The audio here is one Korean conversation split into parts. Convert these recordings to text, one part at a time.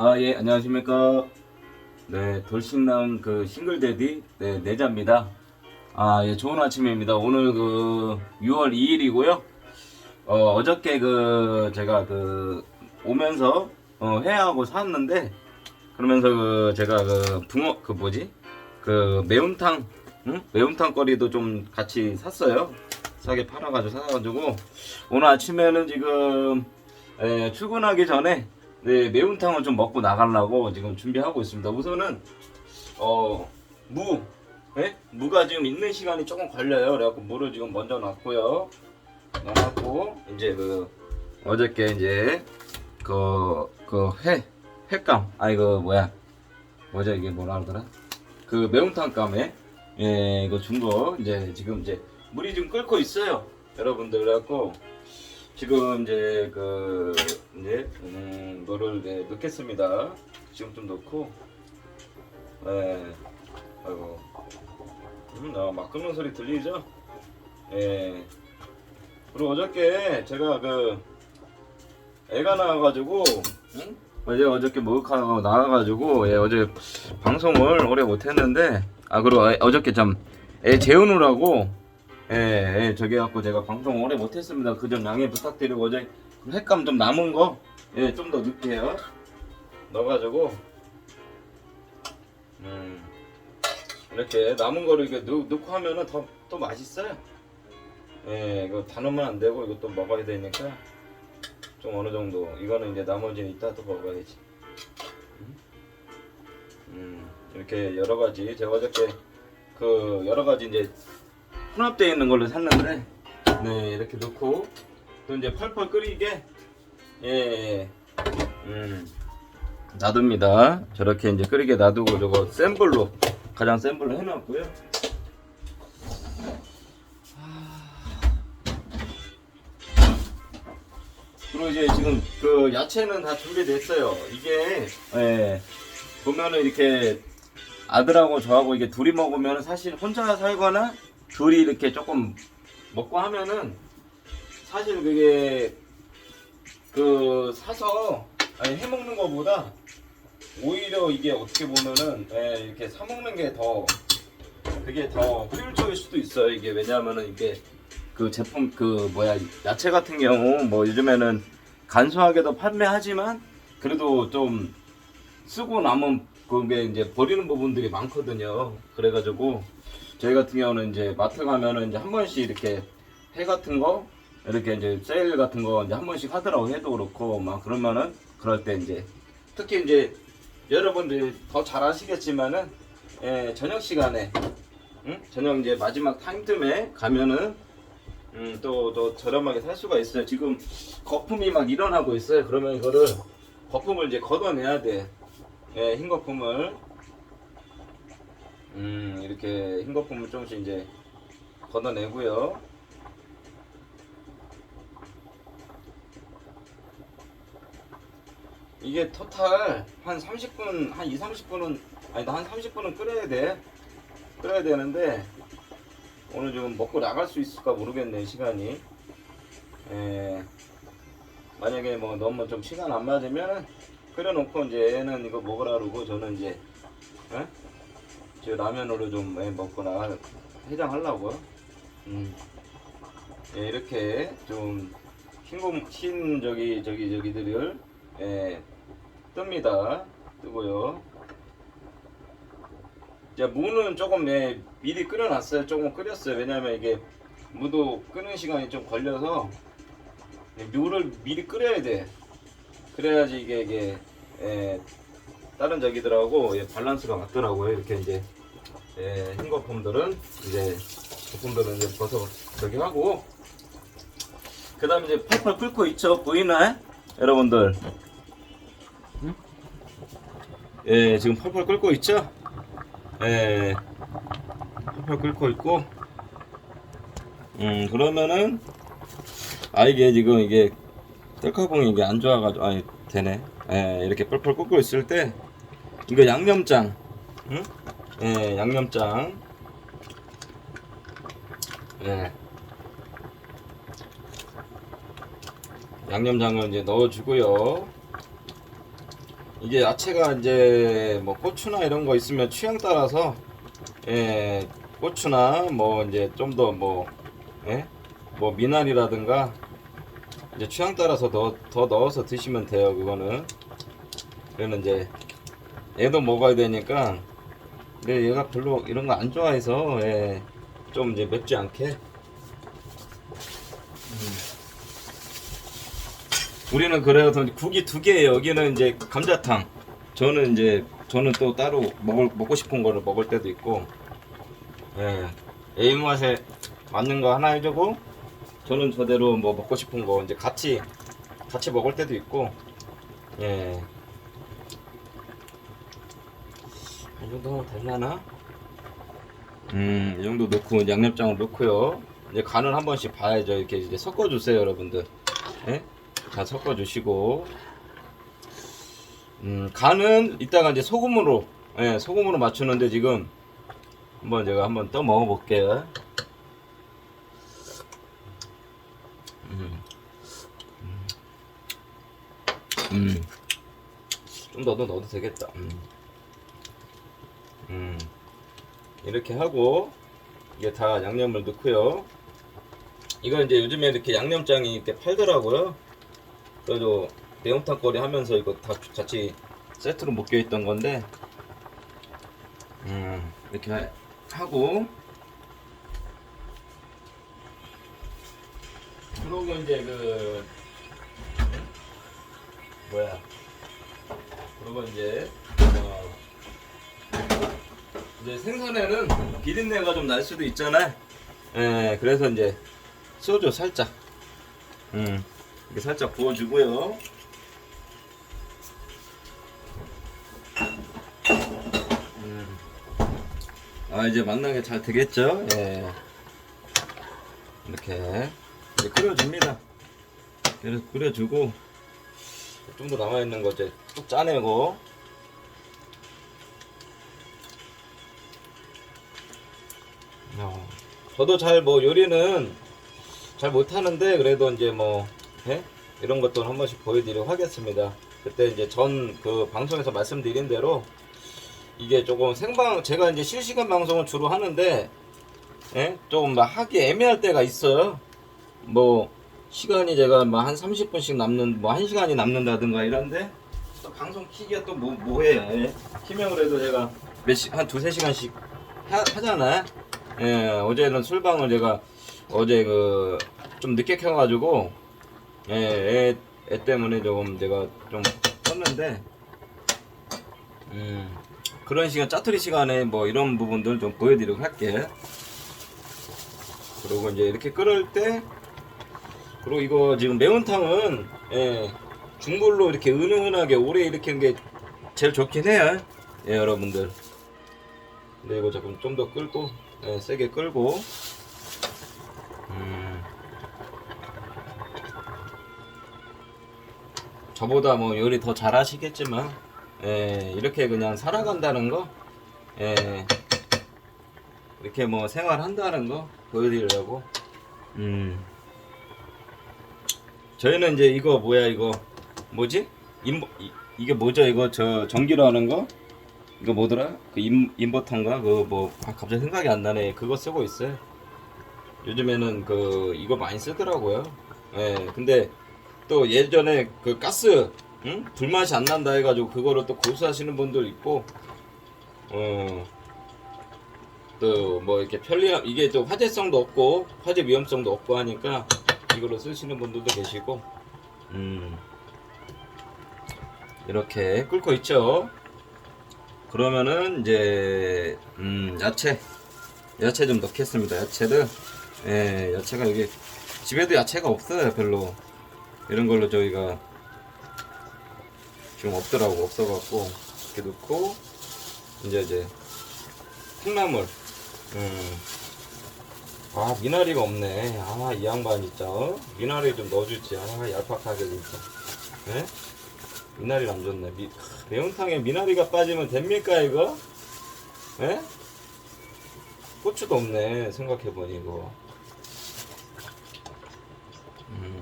아, 예, 안녕하십니까. 네, 돌싱남 그 싱글데디, 네, 내자입니다. 아, 예, 좋은 아침입니다. 오늘 그 6월 2일이고요. 어, 어저께 그 제가 그 오면서 어, 회하고 샀는데 그러면서 그 제가 그 붕어 그 뭐지? 그 매운탕 응? 매운탕 거리도 좀 같이 샀어요. 싸게 팔아가지고 사가지고 오늘 아침에는 지금 에, 출근하기 전에 네, 매운탕을 좀 먹고 나가려고 지금 준비하고 있습니다. 우선은 어, 무, 네? 무가 지금 있는 시간이 조금 걸려요. 그래갖고 무를 지금 먼저 놨고요. 넣어놨고 이제 그 어저께 이제 그그회 횟감 아니 그 뭐야 뭐죠 이게 뭐라 그러더라 그 매운탕감에 예 이거 준 거 이제 지금 이제 물이 좀 끓고 있어요 여러분들 그래갖고 지금 이제 그 이제 음 뭐를 이제 넣겠습니다. 지금 좀 넣고. 예. 아이고. 음막 끓는 소리 들리죠? 예. 그리고 어저께 제가 그 애가 나와가지고 응? 어제 어저께 목욕하고 나와가지고 예, 어제 방송을 오래 못했는데 아 그리고 애- 어저께 좀애 재우느라고 예, 예 저기 갖고 제가 방송 오래 못했습니다. 그 점 양해 부탁드리고 어제 그 횟감 좀 남은 거 예 좀 더 넣을게요. 넣어가지고 음 이렇게 남은 거를 이렇게 넣, 넣고 하면은 더 또 맛있어요. 예, 이거 다 넣으면 안 되고 이것도 먹어야 되니까 좀 어느 정도 이거는 이제 나머지는 이따 또 먹어야지. 음, 음, 이렇게 여러 가지 제가 어저께 그 여러 가지 이제 혼합되어 있는 걸로 샀는데 네 이렇게 넣고 또 이제 펄펄 끓이게 예, 예. 음 놔둡니다. 저렇게 이제 끓이게 놔두고 저거 센 불로 가장 센 불로 해놨고요. 그리고 이제 지금 그 야채는 다 준비됐어요. 이게 예, 보면은 이렇게 아들하고 저하고 이게 둘이 먹으면 사실 혼자 살거나 둘이 이렇게 조금 먹고 하면은 사실 그게 그 사서 아니 해 먹는 거보다 오히려 이게 어떻게 보면은 예, 이렇게 사 먹는 게 더 그게 더 효율적일 수도 있어요. 이게 왜냐하면은 이게 그 제품 그 뭐야 야채 같은 경우 뭐 요즘에는 간소하게도 판매하지만 그래도 좀 쓰고 남은 그게 이제 버리는 부분들이 많거든요. 그래가지고 저희 같은 경우는 이제 마트 가면은 이제 한 번씩 이렇게 회 같은 거 이렇게 이제 세일 같은 거 이제 한 번씩 하더라고 해도 그렇고 막 그러면은 그럴 때 이제 특히 이제 여러분들이 더 잘 아시겠지만은 예, 저녁 시간에 응? 저녁 이제 마지막 타임쯤에 가면은 음, 또, 또 저렴하게 살 수가 있어요. 지금 거품이 막 일어나고 있어요. 그러면 이거를 거품을 이제 걷어내야 돼. 예, 흰 거품을. 음, 이렇게 흰 거품을 조금씩 이제 걷어내고요. 이게 토탈 한 30분, 한 2, 30분은, 아니, 한 30분은 끓여야 돼. 끓여야 되는데, 오늘 좀 먹고 나갈 수 있을까 모르겠네 시간이 에, 만약에 뭐 너무 좀 시간 안 맞으면 끓여놓고 이제 애는 이거 먹으라 그러고 저는 이제 에? 저 라면으로 좀 예, 먹고 나가 해장하려고 음. 예, 이렇게 좀 흰, 흰 저기 저기 저기들을 예, 뜹니다 뜨고요 자, 무는 조금 예, 미리 끓여놨어요. 조금 끓였어요. 왜냐면 이게 무도 끄는 시간이 좀 걸려서 예, 무를 미리 끓여야 돼. 그래야지 이게 이게 예, 다른 저기들하고 예, 밸런스가 맞더라고요. 이렇게 이제 예, 흰 거품들은 이제 거품들은 이제 벗어 저기 하고 그다음에 이제 펄펄 끓고 있죠. 보이나요, 여러분들? 예, 지금 펄펄 끓고 있죠? 예, 펄펄 끓고 있고, 음, 그러면은, 아, 이게 지금 이게, 뜰카봉이 이게 안 좋아가지고, 아니, 되네. 예, 이렇게 펄펄 끓고 있을 때, 이거 양념장, 응? 예, 양념장. 예. 양념장을 이제 넣어주고요. 이게 야채가 이제 뭐 고추나 이런 거 있으면 취향 따라서 예, 고추나 뭐 이제 좀 더뭐 예? 뭐 미나리라든가 이제 취향 따라서 더, 더 넣어서 드시면 돼요 그거는 그러면 이제 얘도 먹어야 되니까 근데 얘가 별로 이런 거 안 좋아해서 예, 좀 이제 맵지 않게 음. 우리는 그래서 국이 두 개예요. 여기는 이제 감자탕. 저는 이제 저는 또 따로 먹을 먹고 싶은 거를 먹을 때도 있고. 예. 애 입맛에 맞는 거 하나 해주고 저는 저대로 뭐 먹고 싶은 거 이제 같이 같이 먹을 때도 있고. 예. 이 정도 하면 될라나? 음, 이 정도 넣고 양념장을 넣고요. 이제 간을 한 번씩 봐야죠. 이렇게 이제 섞어주세요, 여러분들. 예? 잘 섞어주시고 음, 간은 이따가 이제 소금으로 예, 소금으로 맞추는데 지금 한번 제가 한번 또 먹어볼게요 음. 음. 좀 더 넣어도 되겠다 음. 음. 이렇게 하고 이게 다 양념을 넣고요. 이건 이제 요즘에 이렇게 양념장이 이렇게 팔더라고요. 그래도 매운탕 거리 하면서 이거 다 같이 세트로 묶여 있던 건데 음 이렇게 하- 하고. 그리고 이제 그 뭐야. 그리고 이제 어, 이제 생선에는 비린내가 좀 날 수도 있잖아요 예 그래서 이제 소주 살짝 음 이렇게 살짝 부어주고요. 음. 아 이제 만나게 잘 되겠죠? 예. 이렇게 이제 끓여줍니다. 그래서 끓여주고 좀 더 남아 있는 거 이제 쭉 짜내고. 어, 저도 잘 뭐 요리는 잘 못하는데 그래도 이제 뭐 예? 이런 것도 한 번씩 보여드리도록 하겠습니다. 그때 이제 전 그 방송에서 말씀드린 대로 이게 조금 생방 제가 이제 실시간 방송을 주로 하는데 예? 조금 막 하기 애매할 때가 있어요. 뭐 시간이 제가 뭐한 30분씩 남는 뭐 1시간이 남는다든가 이런데 또 방송 키기가 또 뭐 뭐해요. 예? 키면 그래도 제가 몇시한 두세 시간씩 하, 하잖아요. 예, 어제는 술방을 제가 어제 그 좀 늦게 켜가지고 예, 애, 애 때문에 조금 내가 좀 컸는데 음, 그런 시간 짜투리 시간에 뭐 이런 부분들 좀 보여드리도록 할게. 그리고 이제 이렇게 끓을 때 그리고 이거 지금 매운탕은 예, 중불로 이렇게 은은하게 오래 일으키는 게 제일 좋긴 해요. 예 여러분들. 근데 이거 조금 좀 더 끓고 예, 세게 끓고. 음. 저보다 뭐 요리 더 잘하시겠지만 예, 이렇게 그냥 살아간다는 거 예, 이렇게 뭐 생활한다는 거 보여드리려고. 음. 저희는 이제 이거 뭐야 이거? 뭐지? 인버 이, 이게 뭐죠 이거? 저 전기로 하는 거 이거 뭐더라? 그 인, 인버터인가? 그거 뭐 아, 갑자기 생각이 안 나네. 그거 쓰고 있어요. 요즘에는 그 이거 많이 쓰더라고요. 예 근데 또 예전에 그 가스 응? 불맛이 안 난다 해가지고 그거를 또 고수하시는 분들 있고 어 또 뭐 이렇게 편리함 이게 또 화재성도 없고 화재 위험성도 없고 하니까 이걸로 쓰시는 분들도 계시고 음 이렇게 끓고 있죠 그러면은 이제 음 야채. 야채 좀 넣겠습니다. 야채를. 예 야채가 여기 집에도 야채가 없어요 별로. 이런 걸로 저희가 지금 없더라고 없어갖고 이렇게 넣고 이제 이제 콩나물. 음. 아 미나리가 없네. 아 이 양반 진짜 어? 미나리 좀 넣어주지. 아 얄팍하게 진짜. 예? 미나리를 안 줬네 미, 매운탕에 미나리가 빠지면 됩니까 이거? 예? 고추도 없네 생각해보니 이거 음.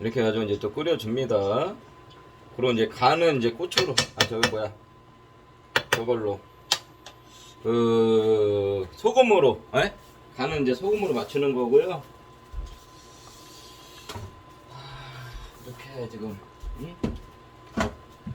이렇게 해가지고 이제 또 끓여줍니다. 그리고 이제 간은 이제 고추로 아 저기 뭐야 저걸로 그 소금으로 에? 간은 이제 소금으로 맞추는 거고요. 하, 이렇게 지금 응?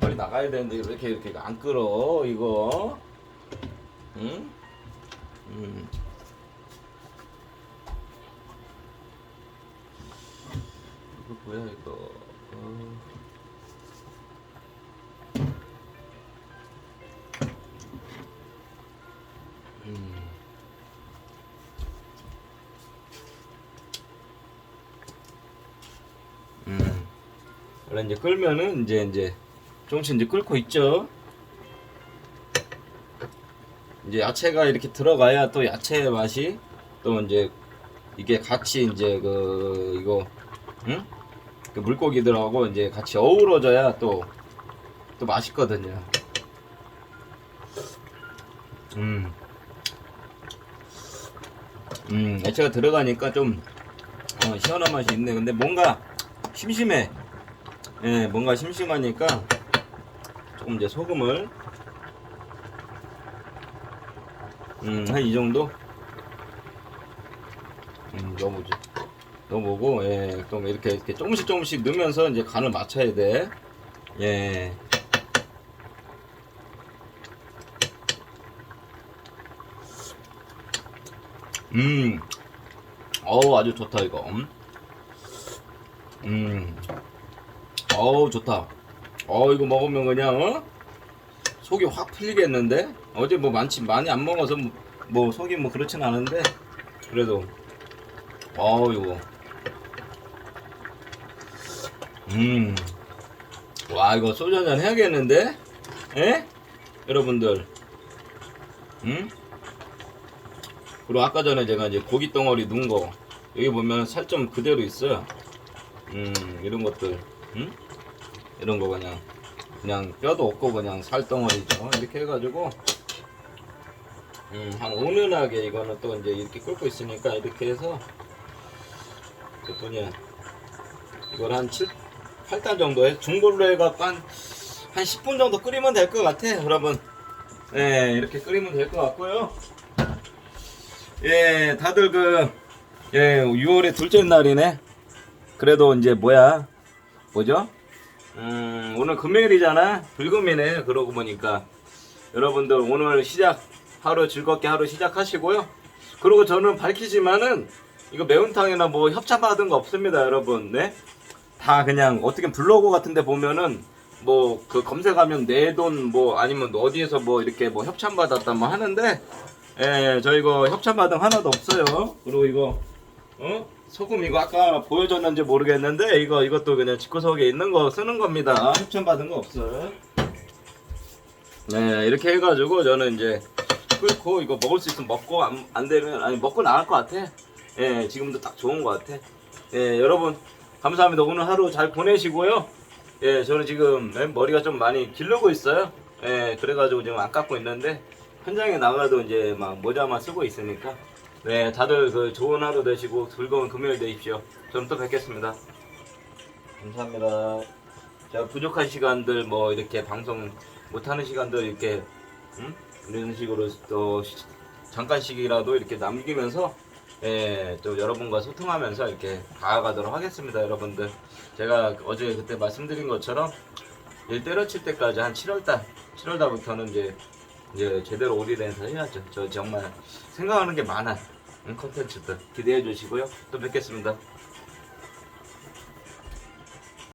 빨리 나가야 되는데 왜 이렇게 이렇게 안 끌어 이거? 응? 음. 이거 뭐야 이거? 어. 원래 이제 끓면은 이제 이제 조금씩 이제 끓고 있죠. 이제 야채가 이렇게 들어가야 또 야채의 맛이 또 이제 이게 같이 이제 그 이거 응? 그 물고기들하고 이제 같이 어우러져야 또또 맛있거든요. 음. 음, 야채가 들어가니까 좀 어, 시원한 맛이 있네. 근데 뭔가 심심해. 예, 뭔가 심심하니까 조금 이제 소금을 음, 한 이 정도? 음, 넣어보죠. 넣어보고, 예, 또 이렇게, 이렇게 조금씩 조금씩 넣으면서 이제 간을 맞춰야 돼. 예. 음, 어우, 아주 좋다, 이거. 음, 음. 어우, 좋다. 어, 이거 먹으면 그냥, 어? 속이 확 풀리겠는데? 어제 뭐 많지, 많이 안 먹어서 뭐, 뭐 속이 뭐 그렇진 않은데, 그래도, 어우, 이거. 음. 와, 이거 소주 한잔 해야겠는데? 에? 여러분들. 음? 그리고 아까 전에 제가 이제 고기 덩어리 넣은 거, 여기 보면 살 좀 그대로 있어요. 음, 이런 것들. 음? 이런 거 그냥 그냥 뼈도 없고 그냥 살덩어리죠. 이렇게 해가지고 음, 한 은은하게 이거는 또 이제 이렇게 끓고 있으니까 이렇게 해서 몇 분이야 이걸 한 7, 8단 정도 해 중불로 해갖고 한, 한 10분 정도 끓이면 될 것 같아. 여러분 예 이렇게 끓이면 될 것 같고요. 예 다들 그 예, 6월의 둘째 날이네. 그래도 이제 뭐야? 뭐죠? 음, 오늘 금요일이잖아. 불금이네. 그러고 보니까 여러분들 오늘 시작 하루 즐겁게 하루 시작하시고요. 그리고 저는 밝히지만은 이거 매운탕이나 뭐 협찬 받은 거 없습니다, 여러분. 네? 다 그냥 어떻게 블로그 같은 데 보면은 뭐 그 검색하면 내 돈 뭐 아니면 어디에서 뭐 이렇게 뭐 협찬 받았다 뭐 하는데 예, 저 이거 협찬 받은 거 하나도 없어요. 그리고 이거 어? 소금 이거 아까 보여줬는지 모르겠는데 이거 이것도 그냥 집구석에 있는 거 쓰는 겁니다. 협찬 받은 거 없어요. 네 이렇게 해가지고 저는 이제 끓고 이거 먹을 수 있으면 먹고 안, 안 되면 아니 먹고 나갈 것 같아. 예 지금도 딱 좋은 것 같아. 예 여러분 감사합니다. 오늘 하루 잘 보내시고요. 예 저는 지금 예, 머리가 좀 많이 기르고 있어요. 예 그래가지고 지금 안 깎고 있는데 현장에 나가도 이제 막 모자만 쓰고 있으니까 네, 다들 그 좋은 하루 되시고 즐거운 금요일 되십시오. 저는 또 뵙겠습니다. 감사합니다. 제가 부족한 시간들 뭐 이렇게 방송 못하는 시간들 이렇게 음? 이런 식으로 또 시- 잠깐씩이라도 이렇게 남기면서 예, 또 여러분과 소통하면서 이렇게 다가가도록 하겠습니다, 여러분들. 제가 어제 그때 말씀드린 것처럼 일 때려칠 때까지 한 7월달, 7월달부터는 이제 이제 제대로 오리랜서 해야죠. 저 정말 생각하는 게 많아. 응, 컨텐츠들 기대해 주시고요. 또 뵙겠습니다.